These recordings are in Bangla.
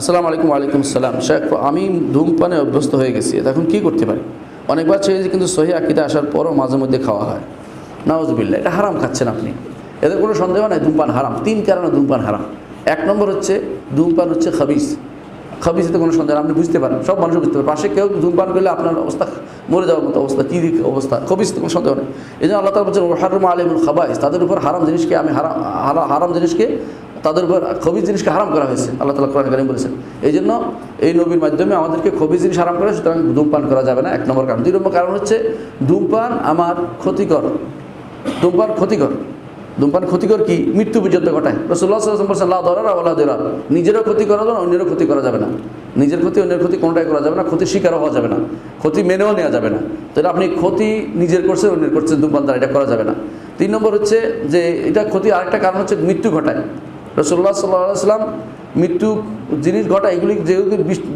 আসসালামু আলাইকুম, ওয়ালাইকুম আসসালাম। শেখ, আমি ধূমপানে অভ্যস্ত হয়ে গেছি। এখন কি করতে পারি? অনেকবার চেয়েছি, কিন্তু সহি আকিদা আসার পরও মাঝে মধ্যে খাওয়া হয়। নওয়াজবিল্লা এটা হারাম খাচ্ছেন আপনি। এদের কোনো সন্দেহ নাই, ধূমপান হারাম। তিন কারণে ধূমপান হারাম। এক নম্বর হচ্ছে, ধূমপান হচ্ছে খাবিস খাবিসেতে কোনো সন্দেহ আপনি বুঝতে পারেন, সব মানুষ বুঝতে পারেন। পাশে কেউ ধূমপান করলে আপনার অবস্থা মরে যাওয়ার মতো অবস্থা, কী দিক অবস্থা? খবিসতে কোনো সন্দেহ নেই। এই জন্য আল্লাহ তালা বলছেন হারুম আলিমুল খাবাইস তাদের উপর হারাম জিনিসকে আমি হারাম হারা- হারাম জিনিসকে তাদের উপর খবিজ জিনিসকে হারাম করা হয়েছে। আল্লাহ তালা কোরআন কারিম বলেছেন। এই জন্য এই নবীর মাধ্যমে আমাদেরকে খবিজ জিনিস হারাম করা, সুতরাং ধূমপান করা যাবে না। এক নম্বর কারণ। দুই নম্বর কারণ হচ্ছে, ধূমপান আমার ক্ষতিকর। ধূমপান ক্ষতিকর। ধূমপান ক্ষতিকর কি? মৃত্যু পর্যন্ত ঘটায়। রসুল্লাহ বলছেন আল্লাহ দরার আল্লাহ দেরা নিজেরও ক্ষতি করা যাবে না, অন্যেরও ক্ষতি করা যাবে না। নিজের ক্ষতি, অন্যের ক্ষতি কোনোটাই করা যাবে না। ক্ষতি স্বীকারও হওয়া যাবে না। ক্ষতি মেনেও নেওয়া যাবে না। তাহলে আপনি ক্ষতি নিজের করছেন, অন্যের করছেন, ধূমপান দ্বারা এটা করা যাবে না। তিন নম্বর হচ্ছে যে, এটা ক্ষতি আরেকটা কারণ হচ্ছে মৃত্যু ঘটায়। সাল্লাহ সাল্লাম মৃত্যু জিনিস ঘটায় এগুলি যেহেতু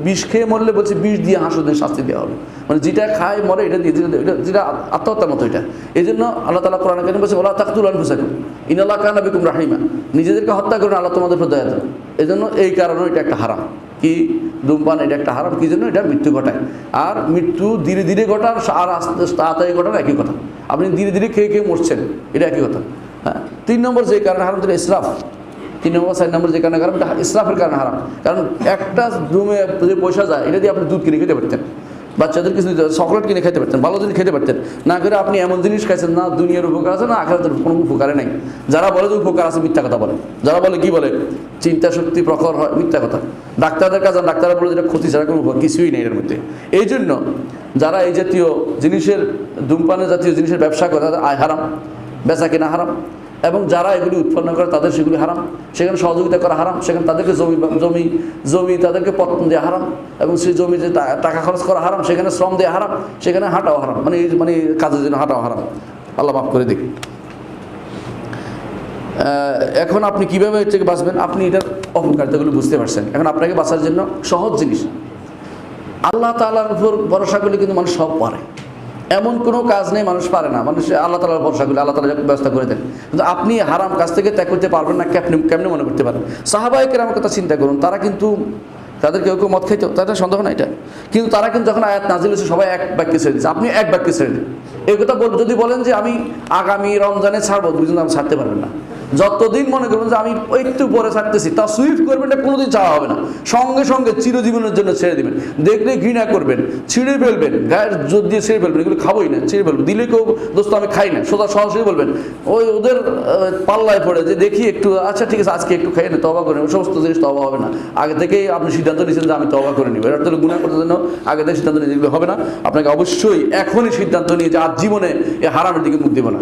বিষ খেয়ে মরলে বলছে বিষ দিয়ে হাঁসুদের শাস্তি দেওয়া হবে। মানে যেটা খায়, মরে, এটা দিয়ে, যেটা- আত্মহত্যার মতো এটা। এই জন্য আল্লাহ তালা কোরআন কেন বলছে ওলা তাকতুল আনফুসাকুম ইনাল্লাহ কানা বিকুম রাহিমা। নিজেদেরকে হত্যা করুন, আল্লাহ তোমাদের উপর দেন এই জন্য এই কারণে এটা একটা হারাম। কি? ধূমপান, এটা একটা হারাম। কি জন্য? এটা মৃত্যু ঘটায়। আর মৃত্যু ধীরে ধীরে ঘটার, আর আস্তে, তাড়াতাড়ি ঘটার একই কথা। আপনি ধীরে ধীরে খেয়ে খেয়ে মরছেন, এটা একই কথা। হ্যাঁ? তিন নম্বর যে কারণে হারাম, সেটা ইসরাফ। তিন নম্বর, চার নম্বর যে কারণে কারণ এটা ইসরাফের কারণে হারাম। কারণ একটা রুমে যে পয়সা যায়, এটা দিয়ে আপনি দুধ কিনে খেতে পারতেন। বাচ্চাদের কিছু চকলেট কিনে খেতে পারতেন, ভালো জিনিস খেতে পারতেন। না করে আপনি এমন জিনিস খাইছেন, না দুনিয়ার উপকার আছে, না আখেরাতের কোনো উপকারে নাই। যারা বলে যে উপকার আছে, মিথ্যা কথা বলে। যারা বলে, কি বলে? চিন্তা শক্তি প্রখর হয়, মিথ্যা কথা। ডাক্তারদের কাছে ডাক্তাররা বলে যেটা ক্ষতি ছাড়া কোনো কিছুই নেই এর মধ্যে। এই জন্য যারা এই জাতীয় জিনিসের, ধূমপানের জাতীয় জিনিসের ব্যবসা করে, তাদের আয় হারাম, বেচা কেনা হারাম। এবং যারা এগুলি উৎপন্ন করে তাদের সেগুলি হারাম। সেখানে সহযোগিতা করা হারাম। সেখানে তাদেরকে জমি জমি জমি তাদেরকে পত্তন দেওয়া হারাম এবং সেই জমি যে টাকা খরচ করা হারাম, সেখানে শ্রম দেওয়া হারাম, সেখানে হাঁটাও হারাম। মানে মানে কাজের জন্য হাঁটাও হারাম। আল্লাহ মাফ করে দিক। এখন আপনি কীভাবে এর থেকে বাঁচবেন? আপনি এটার অপকারিতাগুলো বুঝতে পারছেন। এখন আপনাকে বাঁচার জন্য সহজ জিনিস। আল্লাহ তালার উপর ভরসা করলে কিন্তু মানুষ সব পারে। এমন কোনো কাজ নেই, মানুষ পারে না। মানুষ আল্লাহ তালার ভরসা করলে আল্লাহ তালা ব্যবস্থা করে দেন। কিন্তু আপনি হারাম কাজ থেকে ত্যাগ করতে পারবেন না, কেমনি কেমনি মনে করতে পারেন? সাহাবাহিকের আমার কথা চিন্তা করুন, তারা কিন্তু তাদের কেউ কেউ মদ খাইতো, তাদের সন্দেহ না এটা। কিন্তু তারা কিন্তু যখন আয়াত নাজিল হয়েছে, সবাই এক বাক্যে ছেড়ে দিচ্ছে আপনি এক বাক্যে ছেড়ে দিন। এই কথা যদি বলেন যে আমি আগামী রমজানে ছাড়বো বুঝুন আমি ছাড়তে পারবেন না। যতদিন মনে করবেন যে আমি একটু পরে ছাড়তেছি, তা সুইফট করবেন না কোনোদিন চাওয়া হবে না। সঙ্গে সঙ্গে চিরজীবনের জন্য ছেড়ে দিবেন। দেখলে ঘৃণা করবেন, ছিঁড়ে ফেলবেন। গায়ের জোর দিয়ে ছেড়ে ফেলবেন, এগুলো খাবোই না, ছিঁড়ে ফেলবেন। দিলে কেউ, দোস্ত, আমি খাই না, সোজা সরাসরি বলবেন, ওই ওদের পাল্লায় পড়ে যে দেখি একটু আচ্ছা ঠিক আছে, আজকে একটু খাই না তবা করে নেব। সমস্ত জিনিস তবা হবে না। আগে থেকেই আপনি সিদ্ধান্ত নিয়েছেন যে আমি তবা করে নিব। এটা তাহলে গুণা করতে জন্য আগে থেকে সিদ্ধান্ত নিয়ে যেগুলো হবে না। আপনাকে অবশ্যই এখনই সিদ্ধান্ত নিয়ে যে আজ জীবনে এই হারামের দিকে মুখ দেবো না।